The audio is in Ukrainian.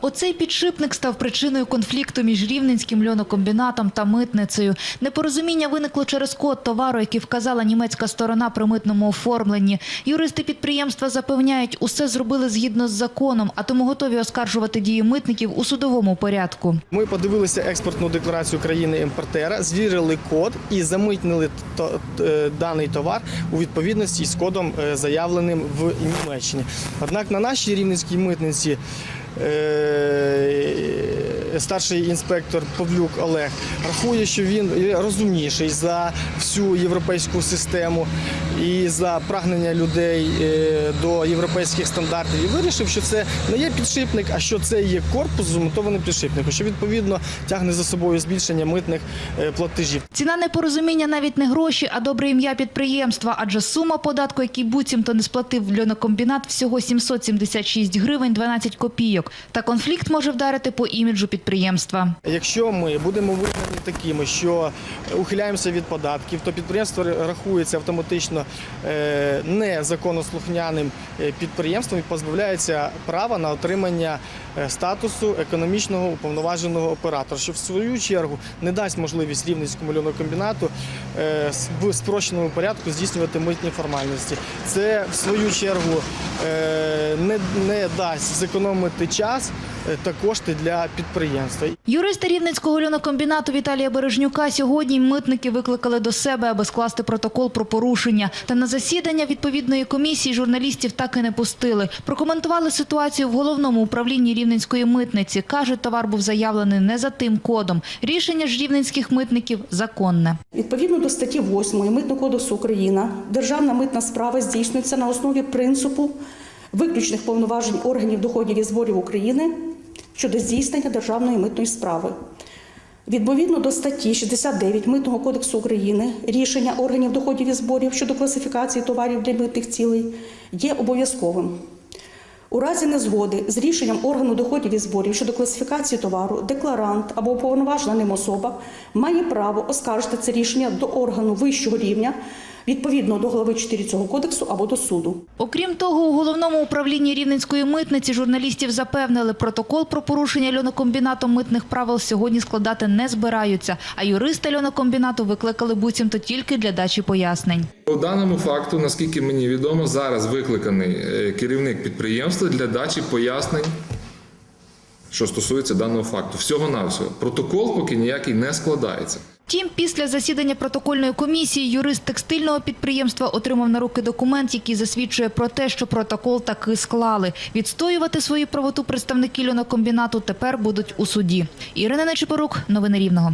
Оцей підшипник став причиною конфлікту між рівненським льонокомбінатом та митницею. Непорозуміння виникло через код товару, який вказала німецька сторона при митному оформленні. Юристи підприємства запевняють, усе зробили згідно з законом, а тому готові оскаржувати дії митників у судовому порядку. Ми подивилися експортну декларацію країни-імпортера, звірили код і замитнили е, даний товар у відповідності з кодом, е, заявленим в Німеччині. Однак на нашій рівненській митниці старший інспектор Павлюк Олег рахує, що він розумніший за всю європейську систему і за прагнення людей е, до європейських стандартів. І вирішив, що це не є підшипник, а що це є корпус з змонтованим підшипником, що відповідно тягне за собою збільшення митних е, платежів. Ціна непорозуміння навіть не гроші, а добре ім'я підприємства, адже сума податку, який буцімто не сплатив льонокомбінат, всього 776 гривень 12 копійок. Та конфлікт може вдарити по іміджу підприємства. Якщо ми будемо визнані такими, що ухиляємося від податків, то підприємство рахується автоматично е, незаконослухняним е, підприємством і позбавляється права на отримання е, статусу економічного уповноваженого оператора, що в свою чергу не дасть можливість рівненському льонокомбінату е, с- в спрощеному порядку здійснювати митні формальності. Це в свою чергу не дасть зекономити час е, та кошти для підприємства. Юристи Рівненського льонокомбінату Віталія Бережнюка сьогодні митники викликали до себе, аби скласти протокол про порушення. Та на засідання відповідної комісії журналістів так і не пустили. Прокоментували ситуацію в головному управлінні Рівненської митниці. Кажуть, товар був заявлений не за тим кодом. Рішення ж рівненських митників законне. Відповідно до статті 8 Митного кодексу України, державна митна справа здійснюється на основі принципу виключних повноважень органів доходів і зборів України щодо здійснення державної митної справи. Відповідно до статті 69 Митного кодексу України, рішення органів доходів і зборів щодо класифікації товарів для митних цілей є обов'язковим. У разі незгоди з рішенням органу доходів і зборів щодо класифікації товару, декларант або уповноважена ним особа має право оскаржити це рішення до органу вищого рівня відповідно до глави 4 цього кодексу або до суду. Окрім того, у головному управлінні Рівненської митниці журналістів запевнили, протокол про порушення льонокомбінатом митних правил сьогодні складати не збираються, а юриста льонокомбінату викликали буцімто тільки для дачі пояснень. По даному факту, наскільки мені відомо, зараз викликаний е, керівник підприємства для дачі пояснень, що стосується даного факту. Всього навсього протокол поки ніякий не складається. Втім, після засідання протокольної комісії юрист текстильного підприємства отримав на руки документ, який засвідчує про те, що протокол таки склали. Відстоювати свою правоту представники льонокомбінату тепер будуть у суді. Ірина Нечипорук, новини Рівного.